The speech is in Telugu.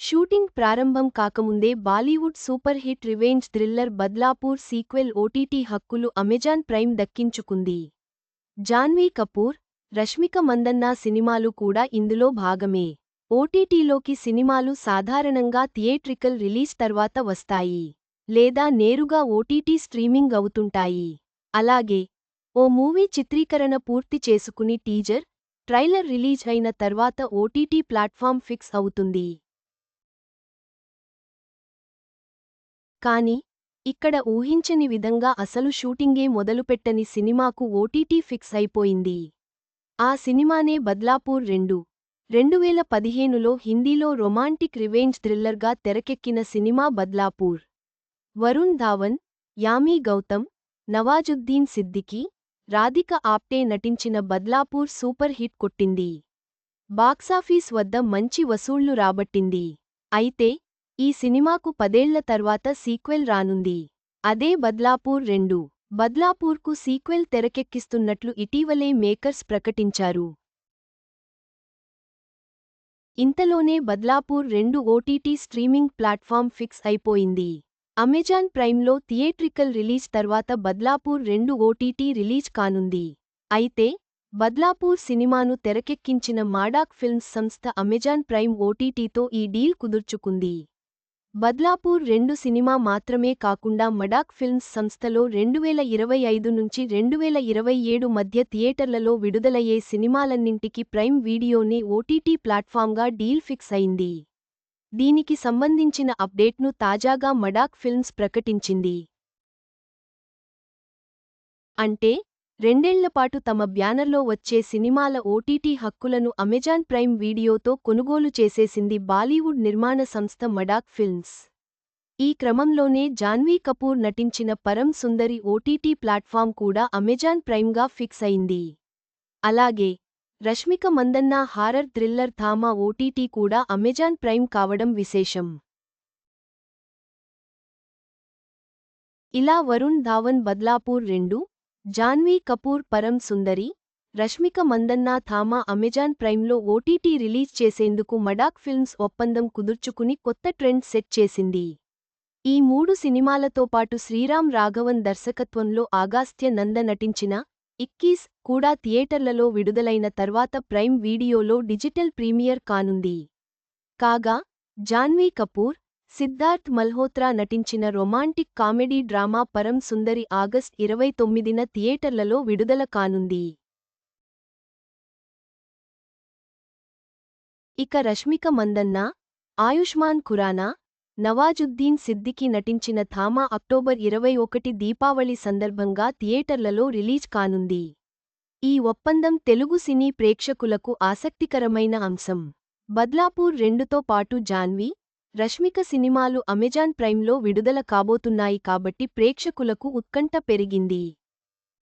షూటింగ్ ప్రారంభం కాకముందే Bollywood super hit revenge thriller Badlapur sequel OTT హక్కులు అమెజాన్ ప్రైమ్ దక్కించుకుంది. జాన్వీ కపూర్ రష్మిక మందన్నా సినిమాలు కూడా ఇందులో భాగమే. ఓటీటీలోకి సినిమాలు సాధారణంగా థియేట్రికల్ రిలీజ్ తర్వాత వస్తాయి లేదా నేరుగా ఓటీటీ స్ట్రీమింగ్ అవుతుంటాయి. అలాగే ఓ మూవీ చిత్రీకరణ పూర్తి చేసుకుని టీజర్ ట్రైలర్ రిలీజ్ అయిన తర్వాత ఓటీటీ ప్లాట్ఫామ్ ఫిక్స్ అవుతుంది. కాని ఇక్కడ ఊహించని విధంగా అసలు షూటింగే మొదలుపెట్టని సినిమాకు ఓటీటీ ఫిక్స్ అయిపోయింది. ఆ సినిమానే బద్లాపూర్ రెండు. రెండువేల పదిహేనులో హిందీలో రొమాంటిక్ రివెంజ్ థ్రిల్లర్గా తెరకెక్కిన సినిమా బద్లాపూర్. వరుణ్ ధావన్ యామీ గౌతమ్ నవాజుద్దీన్ సిద్దికీ రాధిక ఆప్టే నటించిన బద్లాపూర్ సూపర్ హిట్ కొట్టింది. బాక్సాఫీస్ వద్ద మంచి వసూళ్ళు రాబట్టింది. అయితే ఈ సినిమాకు పదేళ్ళ తర్వాత సీక్వెల్ రానుంది. అదే బద్లాపూర్ రెండు. బద్లాపూర్కు సీక్వెల్ తెరకెక్కిస్తున్నట్లు ఇటీవలే మేకర్స్ ప్రకటించారు. ఇంతలోనే బద్లాపూర్ రెండు ఓటీటీ స్ట్రీమింగ్ ప్లాట్ఫామ్ ఫిక్స్ అయిపోయింది. అమెజాన్ ప్రైమ్లో థియేట్రికల్ రిలీజ్ తర్వాత బద్లాపూర్ రెండు ఓటీటీ రిలీజ్ కానుంది. అయితే బద్లాపూర్ సినిమాను తెరకెక్కించిన మాడాక్ ఫిల్మ్స్ సంస్థ అమెజాన్ ప్రైమ్ ఓటీటీతో ఈ డీల్ కుదుర్చుకుంది. బద్లాపూర్ రెండు సినిమా మాత్రమే కాకుండా మడాక్ ఫిల్మ్స్ సంస్థలో రెండువేల ఇరవై ఐదు నుంచి రెండువేల ఇరవై ఏడు మధ్య థియేటర్లలో విడుదలయ్యే సినిమాలన్నింటికి ప్రైమ్ వీడియోనే ఓటీటీ ప్లాట్ఫామ్గా డీల్ ఫిక్స్ అయింది. దీనికి సంబంధించిన అప్డేట్ను తాజాగా మడాక్ ఫిల్మ్స్ ప్రకటించింది. అంటే రెండేళ్ళపాటు తమ బ్యానర్లో వచ్చే సినిమాల ఓటీటీ హక్కులను అమెజాన్ ప్రైమ్ వీడియోతో కొనుగోలు చేసేసింది బాలీవుడ్ నిర్మాణ సంస్థ మడాక్ ఫిల్మ్స్. ఈ క్రమంలోనే జాన్వీ కపూర్ నటించిన పరం సుందరి ఓటీటీ ప్లాట్ఫామ్ కూడా అమెజాన్ ప్రైమ్గా ఫిక్స్ అయింది. అలాగే Rashmika Mandanna horror thriller Thama OTT కూడా అమెజాన్ ప్రైమ్ కావడం విశేషం. ఇలా వరుణ్ ధావన్ బద్లాపూర్ రెండు జాన్వీ కపూర్ పరం సుందరి రష్మిక మందన్నా థామా అమెజాన్ ప్రైమ్లో ఓటీటీ రిలీజ్ చేసేందుకు మడాక్ ఫిల్మ్స్ ఒప్పందం కుదుర్చుకుని కొత్త ట్రెండ్ సెట్ చేసింది. ఈ మూడు సినిమాలతో పాటు శ్రీరామ్ రాఘవన్ దర్శకత్వంలో ఆగాస్త్య నంద నటించిన ఇక్కీస్ కూడా థియేటర్లలో విడుదలైన తర్వాత ప్రైమ్ వీడియోలో డిజిటల్ ప్రీమియర్ కానుంది. కాగా జాన్వీ కపూర్ సిద్ధార్థ్ మల్హోత్రా నటించిన రొమాంటిక్ కామెడీ డ్రామా పరం సుందరి ఆగస్ట్ ఇరవై తొమ్మిదిన థియేటర్లలో విడుదల కానుంది. ఇక రష్మిక మందన్న ఆయుష్మాన్ ఖురానా నవాజుద్దీన్ సిద్దికి నటించిన థామా అక్టోబర్ ఇరవై ఒకటి దీపావళి సందర్భంగా థియేటర్లలో రిలీజ్ కానుంది. ఈ ఒప్పందం తెలుగు సినీ ప్రేక్షకులకు ఆసక్తికరమైన అంశం. బద్లాపూర్ రెండుతో పాటు జాన్వీ రష్మిక సినిమాలు అమెజాన్ ప్రైమ్లో విడుదల కాబోతున్నాయి కాబట్టి ప్రేక్షకులకు ఉత్కంఠ పెరిగింది.